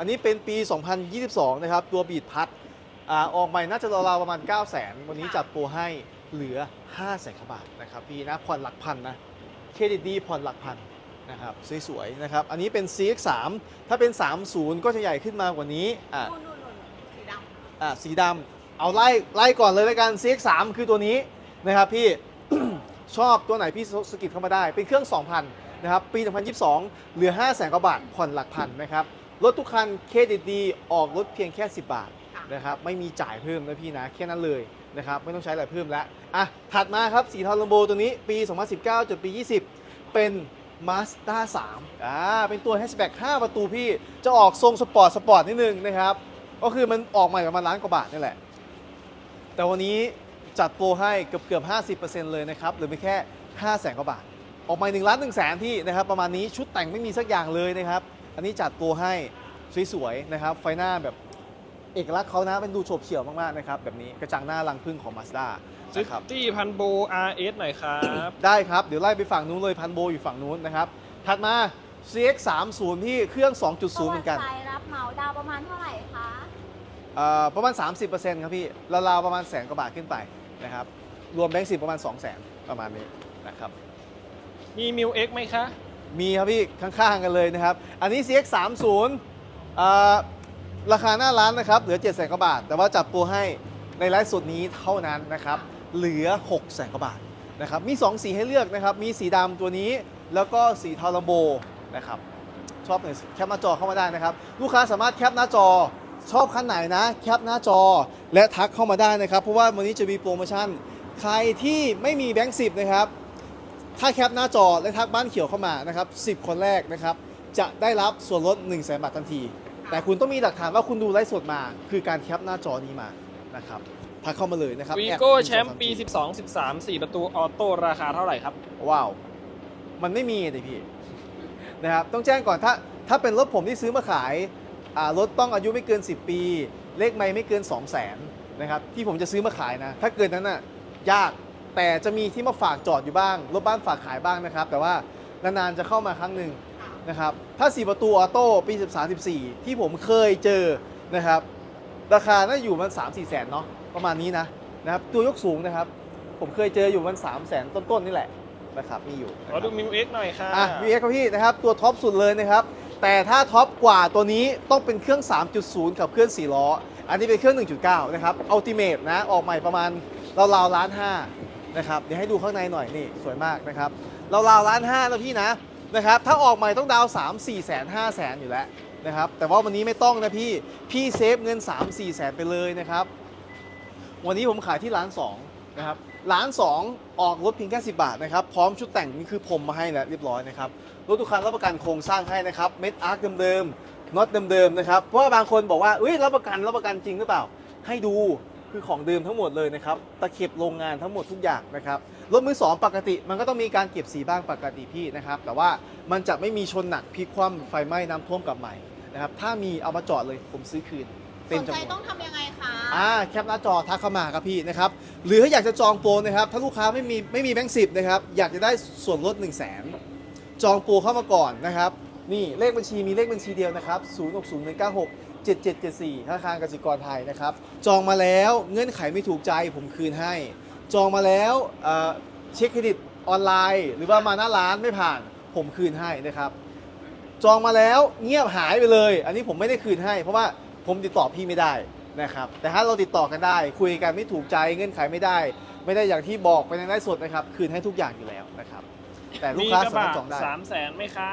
อันนี้เป็นปี 2022 นะครับ ตัวบีดพัดอ่าออกใหม่น่าจะราวๆประมาณ 9 0 0 0 0 0วันนี้จัดโปรให้เหลือ5 0 0 0 0 0บาทนะครับพี่นะผ่อนหลักพันนะเครดิตดีผ่อนหลักพันนะครับสวยๆนะครับ อันนี้เป็น CX3 ถ้าเป็น 30 ก็จะใหญ่ขึ้นมากว่านี้อ่านู่นนู่นนู่นสีดำอ่าสีดำเอาไล่ไล่ก่อนเลยแล้วกัน CX3 คือตัวนี้นะครับพี่ ชอบตัวไหนพี่สกิดเข้ามาได้ เป็นเครื่อง 2,000 นะครับ ปี 2022 เหลือ 5 0 0 0 0 0กว่าบาทผ่อนหลักพันนะครับ รถทุกคันเครดิตดีออกรถเพียงแค่ 10 บาทค่ะนะครับไม่มีจ่ายเพิ่มนะพี่นะแค่นั้นเลยนะครับไม่ต้องใช้อะไรเพิ่มแล้วอะถัดมาครับสีเทาลัมโบตัวนี้ปี 2019จนปี 20 เป็น Mazda 3อ่าเป็นตัวแฮชแบ็ก5ประตูพี่จะออกทรงสปอร์ตสปอร์ตนิดนึงนะครับก็คือมันออกใหม่ประมาณล้านกว่าบาทนี่แหละ แต่วันนี้จัดโปรให้เกือบเกือบ 50%เลยนะครับเหรือไม่แค่ 5 0 0แสนกว่าบาท ออกใหม่1ล้าน1แสนที่นะครับประมาณนี้ชุดแต่งไม่มีสักอย่างเลยนะครับ อันนี้จัดโปรให้สวยๆนะครับ ไฟหน้าแบบเอกลักษณ์เขานะเป็นดูโฉบเฉี่ยวมากๆนะครับแบบนี้กระจังหน้ารังพึ่งของ Mazda ซินะครับ ตี้พันโบ RS หน่อยครับ ได้ครับ เดี๋ยวไล่ไปฝั่งนู้นเลยพันโบอยู่ฝั่งนู้นนะครับ ถัดมา CX 3 0ที่เครื่อง 2.0 เหมือนกัน ประวัติไซรับเหมาดาวประมาณเท่าไหร่คะ เอ่อประมาณ 30%ครับพี่ราวๆประมาณแสนกว่าบาทขึ้นไปนะครับ รวมแบงค์สิประมาณ 2 0 0แสนประมาณนี้นะครับ มีมิวเอ็กไหมคะ มีครับพี่ข้างๆกันเลยนะครับ อันนี้ CX 3 0อ่าราคาหน้าร้านนะครับเหลือ7 0 0 0 0กว่าบาท แต่ว่าจัดโปรให้ในไลฟ์สดนี้เท่านั้นนะครับเหลือ6 0 0 0 0กว่าบาทนะครับมี 2 สีให้เลือกนะครับ มีสีดำตัวนี้แล้วก็สีทาลัมโบนะครับชอบไหนแคปหน้าจอเข้ามาได้นะครับ ลูกค้าสามารถแคปหน้าจอชอบคันไหนนะแคปหน้าจอและทักเข้ามาได้นะครับ เพราะว่าวันนี้จะมีโปรโมชั่น ใครที่ไม่มีแบงค์สิบนะครับ ถ้าแคปหน้าจอและทักบ้านเขียวเข้ามานะครับ10 คนแรกนะครับจะได้รับส่วนลด1 0 0 0 0แบาททันที แต่คุณต้องมีหลักฐานว่าคุณดูไลฟ์สดมา คือการแคปหน้าจอนี้มานะครับทักเข้ามาเลยนะครับวีแอดโก้1แชมป์ปี2 12 13 4 ประตูออโต้ราคาเท่าไหร่ครับ ว้าว มันไม่มีเลยพี่นะครับต้องแจ้งก่อนถ้าถ้าเป็นรถผมที่ซื้อมาขายอ่ารถต้องอายุไม่เกิน 10 ปี เลขไม่ไม่เกิน 2 0 0 0 0นนะครับที่ผมจะซื้อมาขายนะ ถ้าเกินนั้นน่ะยาก แต่จะมีที่มาฝากจอดอยู่บ้าง รถบ้านฝากขายบ้างนะครับ แต่ว่านานๆจะเข้ามาครั้งหนึ่งนะครับ ถ้า 4 ประตูออโต้ปี 13 14 ที่ผมเคยเจอนะครับ ราคาน่าอยู่มัน3 4แสนเนาะประมาณนี้นะนะครับ ตัวยกสูงนะครับ ผมเคยเจออยู่มัน3แสนต้นๆนี่แหละนะครับมีอยู่นะขอคดูรับมิวเอ็กหน่อยค่ะอะ VX ครับพี่นะครับ ตัวท็อปสุดเลยนะครับ แต่ถ้าท็อปกว่าตัวนี้ต้องเป็นเครื่อง 3.0 กับเครื่อง4ล้อ อันนี้เป็นเครื่อง 1.9 นะครับ Ultimate นะ ออกใหม่ประมาณราวๆล้านห้า นะครับเดี๋ยวให้ดูข้างในหน่อยนี่สวยมากนะครับเราราวล้านห้านะพี่นะนะครับถ้าออกใหม่ต้องดาวน์3 4แสน5แสนอยู่แล้วนะครับแต่ว่าวันนี้ไม่ต้องนะพี่พี่เซฟเงิน 3 4แสนไปเลยนะครับวันนี้ผมขายที่ร้าน2นะครับร้าน2ออกรถเพียงแค่10 บาทนะครับ พร้อมชุดแต่งนี่คือผมมาให้แล้วเรียบร้อยนะครับ รถทุกคันรับประกันโครงสร้างให้นะครับ เม็ดอาร์คเดิมๆน็อตเดิมๆนะครับ เพราะว่าบางคนบอกว่าเอ้ยรับประกันรับประกันจริงหรือเปล่า ให้ดู คือของเดิมทั้งหมดเลยนะครับตะเข็บโรงงานทั้งหมดทุกอย่างนะครับรถมือสองปกติมันก็ต้องมีการเก็บสีบ้างปกติพี่นะครับ แต่ว่ามันจะไม่มีชนหนักพลิกคว่ำไฟไหม้น้ำท่วมกลับใหม่นะครับถ้ามีเอามาจอดเลยผมซื้อคืนสเต็มนจำใจนวน ต้องทำยังไงคะ อ่าแคปหน้าจอทักเข้ามาครับพี่นะครับหรือถ้าอยากจะจองโปรนะครับถ้าลูกค้าไม่มีไม่มีแบงค์สิบนะครับอยากจะได้ส่วนลด 1 0 0 0 0แสนจองโปรเข้ามาก่อนนะครับ นี่เลขบัญชีมีเลขบัญชีเดียวนะครับ0 6 0 1 9 6 7 7 7 4ธนาคารกสิกรไทยนะครับ จองมาแล้วเงื่อนไขไม่ถูกใจผมคืนให้ จองมาแล้วเอ่อเช็คเครดิตออนไลน์ หรือว่ามาหน้าร้านไม่ผ่านผมคืนให้นะครับ จองมาแล้วเงียบหายไปเลย อันนี้ผมไม่ได้คืนให้ เพราะว่าผมติดต่อพี่ไม่ได้นะครับ แต่ถ้าเราติดต่อกันได้ คุยกันไม่ถูกใจเงื่อนไขไม่ได้ ไม่ได้อย่างที่บอกไปในไลฟ์สดนะครับ คืนให้ทุกอย่างอยู่แล้วนะครับ แต่ลูกค้าสามารถจองได้3แสนไหมคะ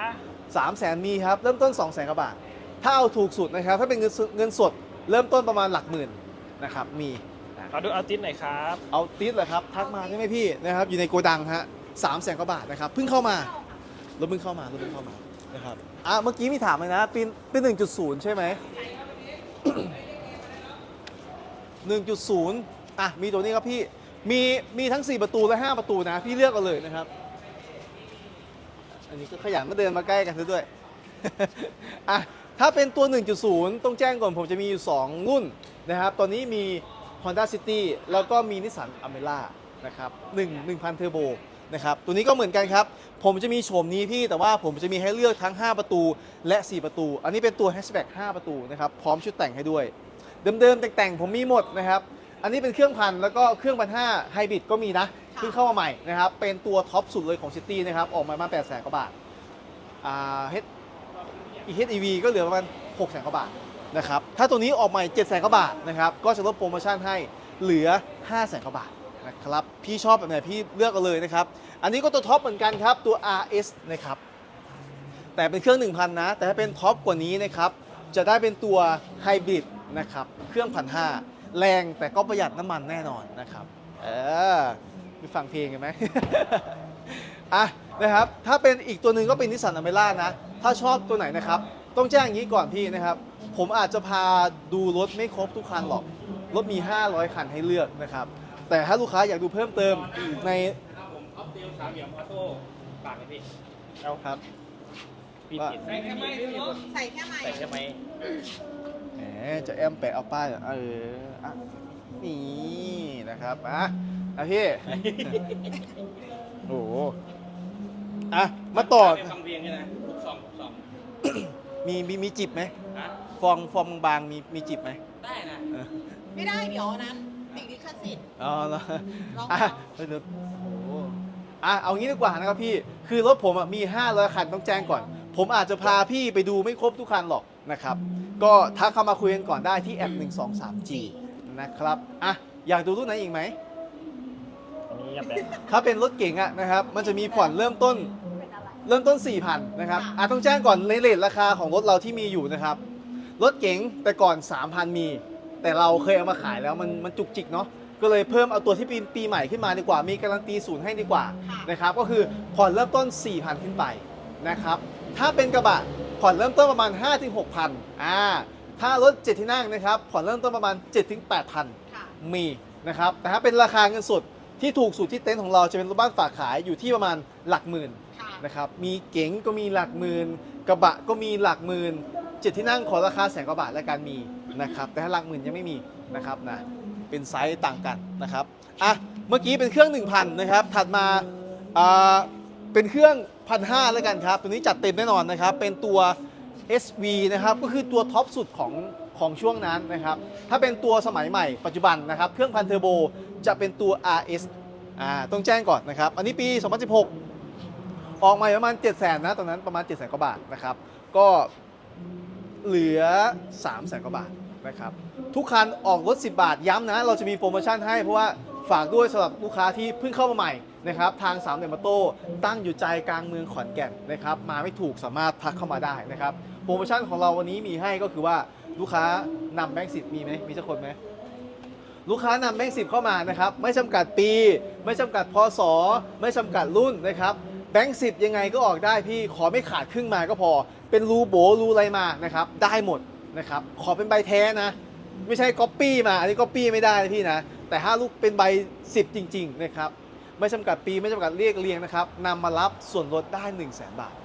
สามแสนมีครับเริ่มต้น2องแสนกว่าบาท ถ้าเอาถูกสุดนะครับถ้าเป็นเงินสดเงินสดเริ่มต้นประมาณหลักหมื่นนะครับมีนะขอดูอาร์ติสหน่อยครับเอาติดเลยครับทักมาได้ไหมพี่นะครับอยู่ในโกดังฮะสามแสนกว่าบาทนะครับเพิ่งเข้ามารถเพิ่งเข้ามารถเพิ่งเข้ามานะครับอะเมื่อกี้มีถามเลยนะปีปีหนึ่งจุดศูนย์ใช่ไหมหนึ่งจุดศูนย์อะมีตัวนี้ครับพี่มีมีทั้ง 4 ประตูและ 5 ประตูนะ พี่เลือกเอาเลยนะครับ อันนี้ก็ขยันมาเดินมาใกล้กันซะด้วย อะ ถ้าเป็นตัว 1.0 ต้องแจ้งก่อนผมจะมีอยู่ 2 รุ่นนะครับ ตอนนี้มี Honda City แล้วก็มี Nissan a m e r a นะครับ1 1,000 เทอร์โบนะครับ ตัวนี้ก็เหมือนกันครับ ผมจะมีโฉมนี้พี่ แต่ว่าผมจะมีให้เลือกทั้ง 5 ประตูและ 4 ประตู อันนี้เป็นตัวแฮชแบ็ก5ประตูนะครับ พร้อมชุดแต่งให้ด้วย เดิมๆแต่งๆผมมีหมดนะครับ อันนี้เป็นเครื่องพันแล้วก็เครื่องพันห้าไฮบริดก็มีนะเพิ่งเข้ามาใหม่นะครับ เป็นตัวท็อปสุดเลยของซิตี้นะครับ ออกมาประมาณ8 0 0 0 0กว่าบาทอ่าเฮดอีเฮดอีวีก็เหลือประมาณ6 0 0 0 0กว่าบาทนะครับ ถ้าตัวนี้ออกใหม่7 0 0 0 0กว่าบาทนะครับ ก็จะลดโปรโมชั่นให้เหลือ5 0 0 0 0กว่าบาทนะครับ พี่ชอบแบบไหนพี่เลือกเอาเลยนะครับ อันนี้ก็ตัวท็อปเหมือนกันครับ ตัว RS นะครับ แต่เป็นเครื่อง 1,000 นะ แต่ถ้าเป็นท็อปกว่านี้นะครับ จะได้เป็นตัวไฮบริดนะครับ เครื่องพันห้า แรงแต่ก็ประหยัดน้ำมันแน่นอนนะครับ เออไปฟังเพลงกันไหมอะนะครับ ถ้าเป็นอีกตัวหนึ่งก็เป็นนิสสันอเมร่านะ ถ้าชอบตัวไหนนะครับ ต้องแจ้งอย่างนี้ก่อนพี่นะครับ ผมอาจจะพาดูรถไม่ครบทุกคันหรอก รถมี 500 คันให้เลือกนะครับ แต่ถ้าลูกค้าอยากดูเพิ่มเติมในครับผมท็อปดีลสามเหลี่ยมออโต้ปากเลยพี่เอาครับปิดว่าปิดใส่แค่ไหมใส่แค่ไหนใส่แค่ไหมแหม จะแอมแปะเอาป้ายเหรอเอออะนี่นะครับอะอะพี่ โอ้โหอะมาต่อเป็นฟังเรียงใช่ไหมทุกสองทุกสองมีมีมีจิบไหมฮะฟองฟองบางมีมีจิบไหมได้นะเออไม่ได้เดี๋ยวอันนั้นติดลิขสิทธิ์ อ๋อเหรอลองอะลองเดี๋ยวโอ้โหอะเอางี้ดีกว่านะครับพี่ คือรถผมอะมี 500 คันต้องแจ้งก่อน ผมอาจจะพาพี่ไปดูไม่ครบทุกคันหรอกนะครับ ก็ทักเข้ามาคุยกันก่อนได้ที่แอป 123G นะครับอะอยากดูรุ่นไหนอีกไหมอันนี้ยับแบถ้าเป็นรถเก๋งอะนะครับ มันจะมีผ่อนเริ่มต้นเป็นอะไรเริ่มต้น 4,000นะครับอะต้องแจ้งก่อนในเลทราคาของรถเราที่มีอยู่นะครับ รถเก๋งแต่ก่อน 3,000 มี แต่เราเคยเอามาขายแล้วมันมันจุกจิกเนาะก็เลยเพิ่มเอาตัวที่ปีปีใหม่ขึ้นมาดีกว่า มีการันตีศูนย์ให้ดีกว่าค่ะนะครับ ก็คือผ่อนเริ่มต้น 4,000 ขึ้นไปนะครับ ถ้าเป็นกระบะผ่อนเริ่มต้นประมาณ 5-6,000อ่าถ้ารถ7ที่นั่งนะครับผ่อนเริ่มต้นประมาณ 7-8,000ค่ะมีนะครับแต่ถ้าเป็นราคาเงินสดที่ถูกสุดที่เต็นท์ของเราจะเป็นรถบ้านฝากขายอยู่ที่ประมาณหลักหมื่นค่ะนะครับมีเก๋งก็มีหลักหมื่นกระบะก็มีหลักหมื่นเจ็ดที่นั่งขอราคาแสนกว่าบาทและการมีนะครับแต่ถ้าหลักหมื่นยังไม่มีนะครับนะเป็นไซส์ต่างกันนะครับอะเมื่อกี้เป็นเครื่อง 1,000 นะครับถัดมาอ่า เป็นเครื่องพันห้าแล้วกันครับ ตัวนี้จัดเต็มแน่นอนนะครับ เป็นตัว SV นะครับ ก็คือตัวท็อปสุดของของช่วงนั้นนะครับ ถ้าเป็นตัวสมัยใหม่ปัจจุบันนะครับ เครื่องพันเทอร์โบจะเป็นตัว RS อ่า ต้องแจ้งก่อนนะครับ อันนี้ปี 2016 ออกมาประมาณ 7 0 0 0 0นะ ตอนนั้นประมาณ 7 0 0 0 0กว่าบาทนะครับ ก็เหลือ 3 0 0 0 0กว่าบาทนะครับ ทุกคันออกลด10 บาท ย้ำนะ เราจะมีโปรโมชั่นให้เพราะว่าฝากด้วยสำหรับลูกค้าที่เพิ่งเข้ามาใหม่ นะครับทางสามเดมโต้ตั้งอยู่ใจกลางเมืองขอนแก่นนะครับมาไม่ถูกสามารถทักเข้ามาได้นะครับโปรโมชั่นของเราวันนี้มีให้ก็คือว่าลูกค้านำแบงค์สิบมีไหมมีสักคนไหมลูกค้านำแบงค์สิบเข้ามานะครับไม่จำกัดปี ไม่จำกัดพศไม่จำกัดรุ่นนะครับแบงค์สิบยังไงก็ออกได้พี่ขอไม่ขาดครึ่งมาก็พอ เป็นรูโบรูอะไรมานะครับได้หมดนะครับขอเป็นใบแท้นะ ไม่ใช่ก๊อปปี้มาอันนี้ก๊อปปี้ไม่ได้นะพี่นะแต่ถ้าลูกเป็นใบ 10 จริง ๆ นะครับ ไม่จำกัดปีไม่จำกัดเรียกเรียงนะครับนำมารับส่วนลดได้ 1 0 0 0 0แบาท